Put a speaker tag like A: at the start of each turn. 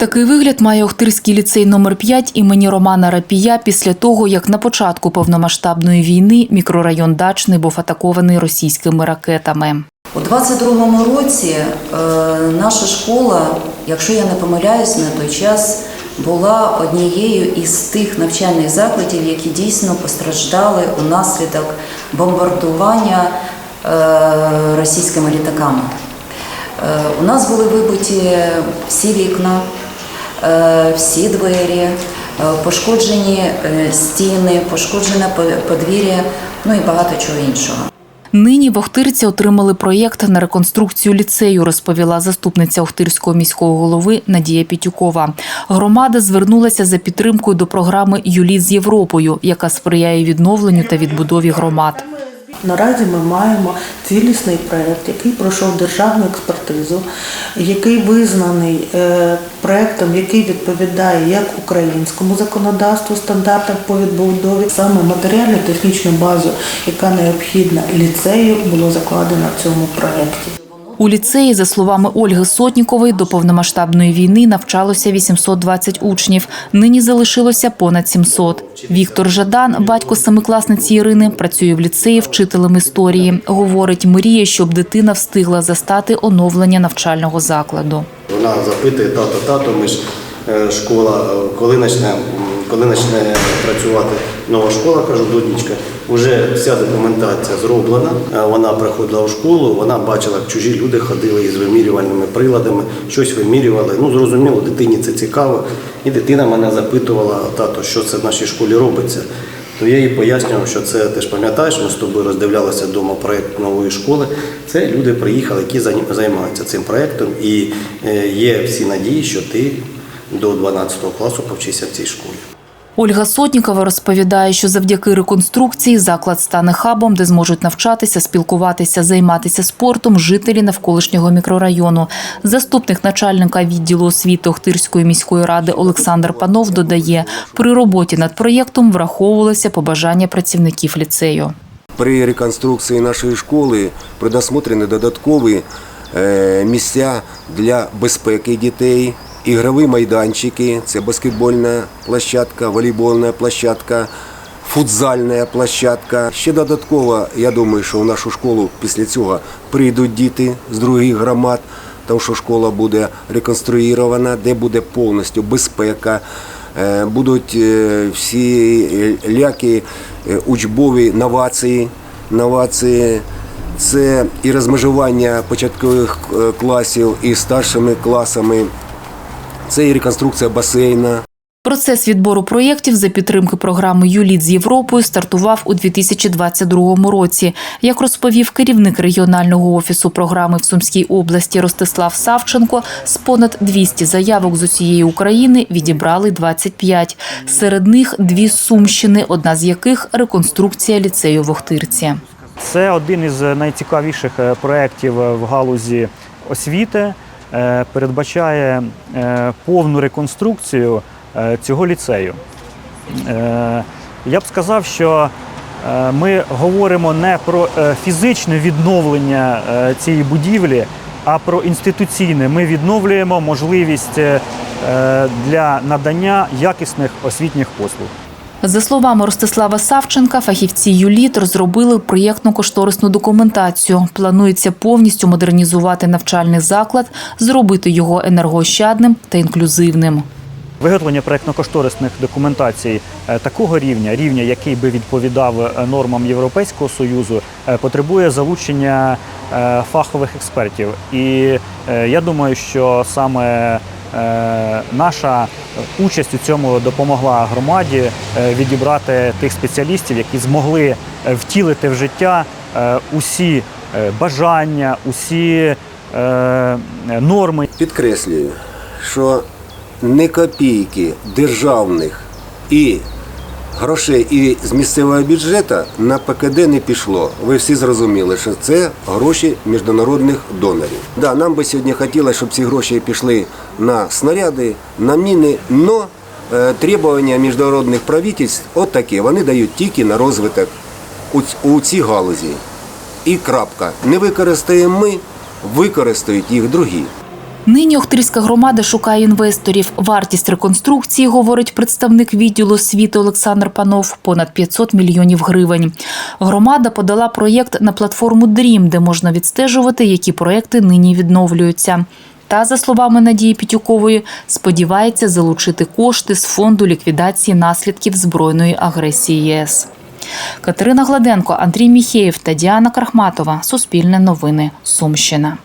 A: Такий вигляд має Охтирський ліцей номер 5 імені Романа Рапія після того, як на початку повномасштабної війни мікрорайон Дачний був атакований російськими ракетами.
B: У 22-му році е, наша школа, якщо я не помиляюсь, на той час була однією із тих навчальних закладів, які дійсно постраждали унаслідок бомбардування е, російськими літаками. Е, у нас були вибиті всі вікна, всі двері, е, пошкоджені е, стіни, пошкоджене подвір'я, ну і багато чого іншого.
A: Нині в Охтирці отримали проєкт на реконструкцію ліцею, розповіла заступниця Охтирського міського голови Надія Пітюкова. Громада звернулася за підтримкою до програми Юліт з Європою, яка сприяє відновленню та відбудові громад.
C: Наразі ми маємо цілісний проєкт, який пройшов державну експертизу, який визнаний е, проєктом, який відповідає як українському законодавству, стандартам по відбудові. Саме матеріально-технічну базу, яка необхідна ліцею, було закладено в цьому проєкті.
A: У ліцеї, за словами Ольги Сотнікової, до повномасштабної війни навчалося 820 учнів. Нині залишилося понад 700. Віктор Жадан, батько семикласниці Ірини, працює в ліцеї вчителем історії. Говорить, мріє, щоб дитина встигла застати оновлення навчального закладу.
D: Вона запитує тато, тато, ми ж е, школа, коли почне, м, коли почне працювати нова школа, кажу, донечка, вже вся документація зроблена. Е, Вона приходила у школу, вона бачила, як чужі люди ходили із вимірювальними приладами, щось вимірювали. Ну, зрозуміло, дитині це цікаво. І дитина мене запитувала, тато, що це в нашій школі робиться. То я їй пояснював, що це ти ж пам'ятаєш, ми з тобою роздивлялися вдома проєкт нової школи. Це люди приїхали, які займаються цим проєктом, і е, є всі надії, що ти до 12 класу повчишся в цій школі.
A: Ольга Сотнікова розповідає, що завдяки реконструкції заклад стане хабом, де зможуть навчатися, спілкуватися, займатися спортом жителі навколишнього мікрорайону. Заступник начальника відділу освіти Охтирської міської ради Олександр Панов додає, при роботі над проєктом враховувалися побажання працівників ліцею.
E: При реконструкції нашої школи предусмотрені додаткові е, місця для безпеки дітей, ігрові майданчики, це баскетбольна площадка, волейбольна площадка, футзальна площадка. Ще додатково, я думаю, що в нашу школу після цього прийдуть діти з других громад, тому що школа буде реконструйована, де буде повністю безпека. Е, Будуть е, всі е, ляки, учбові новації. новації. Це і розмежування початкових класів і старшими класами, це і реконструкція басейна.
A: Процес відбору проєктів за підтримки програми «Юліт з Європою стартував у 2022 році. Як розповів керівник регіонального офісу програми в Сумській області Ростислав Савченко, з понад 200 заявок з усієї України відібрали 25. Серед них дві з Сумщини, одна з яких реконструкція ліцею в Охтирці.
F: Це один із найцікавіших е, проєктів в галузі освіти. Е, Передбачає е, повну реконструкцію е, цього ліцею. Я б сказав, що ми говоримо не про фізичне відновлення цієї будівлі, а про інституційне. Ми відновлюємо можливість для надання якісних освітніх послуг.
A: За словами Ростислава Савченка, фахівці ЮЛІТ розробили проєктно-кошторисну документацію. Планується повністю модернізувати навчальний заклад, зробити його енергоощадним та інклюзивним.
F: Виготовлення проєктно-кошторисних документацій е, такого рівня, рівня, який би відповідав е, нормам Європейського союзу, е, потребує залучення фахових експертів. І я думаю, що саме наша участь у цьому допомогла громаді е, відібрати тих спеціалістів, які змогли е, втілити в життя е, усі е, бажання, усі е, норми.
E: Підкреслюю, що не копійки державних і грошей і з місцевого бюджету на ПКД не пішло. Ви всі зрозуміли, що це гроші міжнародних донорів. Да, нам би сьогодні хотілося, щоб ці гроші пішли на снаряди, на міни, але е, требування міжнародних правительств от. Вони дають тільки на розвиток у цій галузі. І крапка. Не використаємо ми, використають їх другі.
A: Нині Охтирська громада шукає інвесторів. Вартість реконструкції, говорить представник відділу освіти Олександр Панов, понад 500 мільйонів гривень. Громада подала проєкт на платформу Дрім, де можна відстежувати, які проєкти нині відновлюються. Та, за словами Надії Пітюкової, сподівається залучити кошти з фонду ліквідації наслідків збройної агресії ЄС. Катерина Гладенко, Андрій Міхеєв та Діана Крахматова. Суспільне новини. Сумщина.